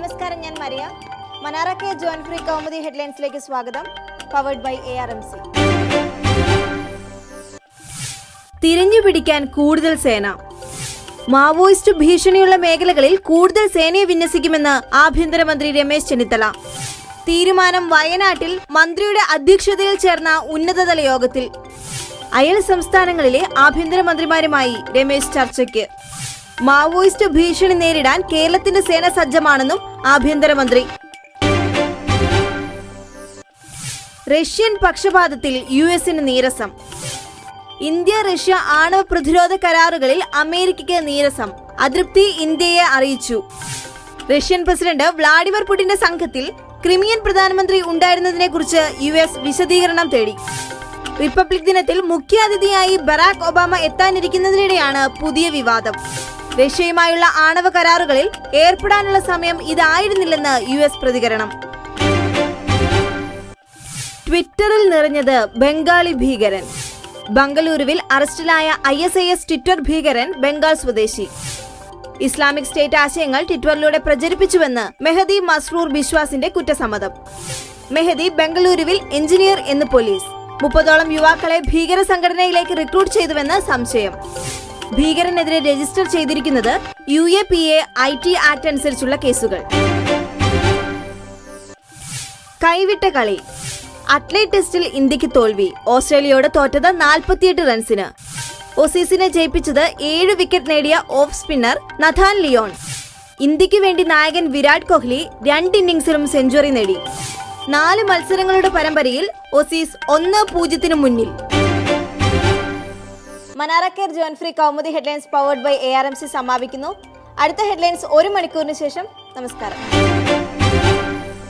Maria. മനാറ K John free Kaumudi ഹെഡ്ലൈൻസിലേക്ക് സ്വാഗതം. Powered by A R M C. തിരഞ്ഞുപിടിക്കാൻ കൂടുതൽ സേന. മാവോയിസ്റ്റ് ഭീഷണിയുള്ള മേഖലകളിൽ കൂടുതൽ സേനയെ വിന്യസിക്കുമെന്ന് ആഭ്യന്തരമന്ത്രി രമേശ് ചെന്നിത്തല. തീരുമാനം വയനാട്ടിൽ മന്ത്രിയുടെ അധ്യക്ഷതയിൽ ചേർന്ന ഉന്നതതല യോഗത്തിൽ. അയൽ സംസ്ഥാനങ്ങളിലെ ആഭ്യന്തരമന്ത്രിമാരുമായി രമേശ് ചർച്ചയ്ക്ക്. മാവോയിസ്റ്റ് ഭീഷണി നേരിടാൻ കേരളത്തിന്റെ സേന സജ്ജമാണെന്നും ആഭ്യന്തരമന്ത്രി. റഷ്യൻ പക്ഷപാതത്തിൽ യു എസിന് നീരസം. ഇന്ത്യ റഷ്യ ആണവ പ്രതിരോധ കരാറുകളിൽ അമേരിക്കയ്ക്ക് നീരസം. അതൃപ്തി ഇന്ത്യയെ അറിയിച്ചു. റഷ്യൻ പ്രസിഡന്റ് വ്ളാഡിമിർ പുടിന്റെ സംഘത്തിൽ ക്രിമിയൻ പ്രധാനമന്ത്രി ഉണ്ടായിരുന്നതിനെ കുറിച്ച് യു എസ് വിശദീകരണം തേടി. റിപ്പബ്ലിക് ദിനത്തിൽ മുഖ്യാതിഥിയായി ബറാക് ഒബാമ എത്താനിരിക്കുന്നതിനിടെയാണ് പുതിയ വിവാദം. റഷ്യയുമായുള്ള ആണവ കരാറുകളിൽ ഏർപ്പെടാനുള്ള സമയം ഇതായിരുന്നില്ലെന്ന് യു എസ് പ്രതികരണം. ട്വിറ്ററിൽ നിറഞ്ഞത് ബംഗാളി ഭീകരൻ. ബംഗളൂരുവിൽ അറസ്റ്റിലായ I S I S twitter ഭീകരൻ ബംഗാൾ സ്വദേശി. ഇസ്ലാമിക് സ്റ്റേറ്റ് ആശയങ്ങൾ ട്വിറ്ററിലൂടെ പ്രചരിപ്പിച്ചുവെന്ന് മെഹദി മസ്റൂർ ബിശ്വാസിന്റെ കുറ്റസമ്മതം. മെഹദി ബംഗളൂരുവിൽ എഞ്ചിനീയർ എന്ന് പോലീസ്. മുപ്പതോളം യുവാക്കളെ ഭീകര സംഘടനയിലേക്ക് റിക്രൂട്ട് ചെയ്തുവെന്ന് സംശയം. ഭീകരനെതിരെ രജിസ്റ്റർ ചെയ്തിരിക്കുന്നത് U A P A I T act അനുസരിച്ചുള്ള കേസുകൾ. കൈവിട്ട കളി. അത്ലറ്റ് ടെസ്റ്റിൽ ഇന്ത്യയ്ക്ക് തോൽവി. ഓസ്ട്രേലിയയോട് തോറ്റത് നാൽപ്പത്തിയെട്ട് റൺസിന്. ഒസീസിനെ ജയിപ്പിച്ചത് ഏഴ് വിക്കറ്റ് നേടിയ ഓഫ് സ്പിന്നർ നഥാൻ ലിയോൺ. ഇന്ത്യയ്ക്ക് വേണ്ടി നായകൻ വിരാട് കോഹ്ലി രണ്ട് ഇന്നിംഗ്സിലും സെഞ്ചുറി നേടി. നാല് മത്സരങ്ങളുടെ പരമ്പരയിൽ ഒസീസ് ഒന്ന് പൂജ്യത്തിന് മുന്നിൽ. മനാറ care John free Kaumudi headlines powered by A R M C സമാപിക്കുന്നു. അടുത്ത ഹെഡ്ലൈൻസ് ഒരു മണിക്കൂറിന് ശേഷം. നമസ്കാരം.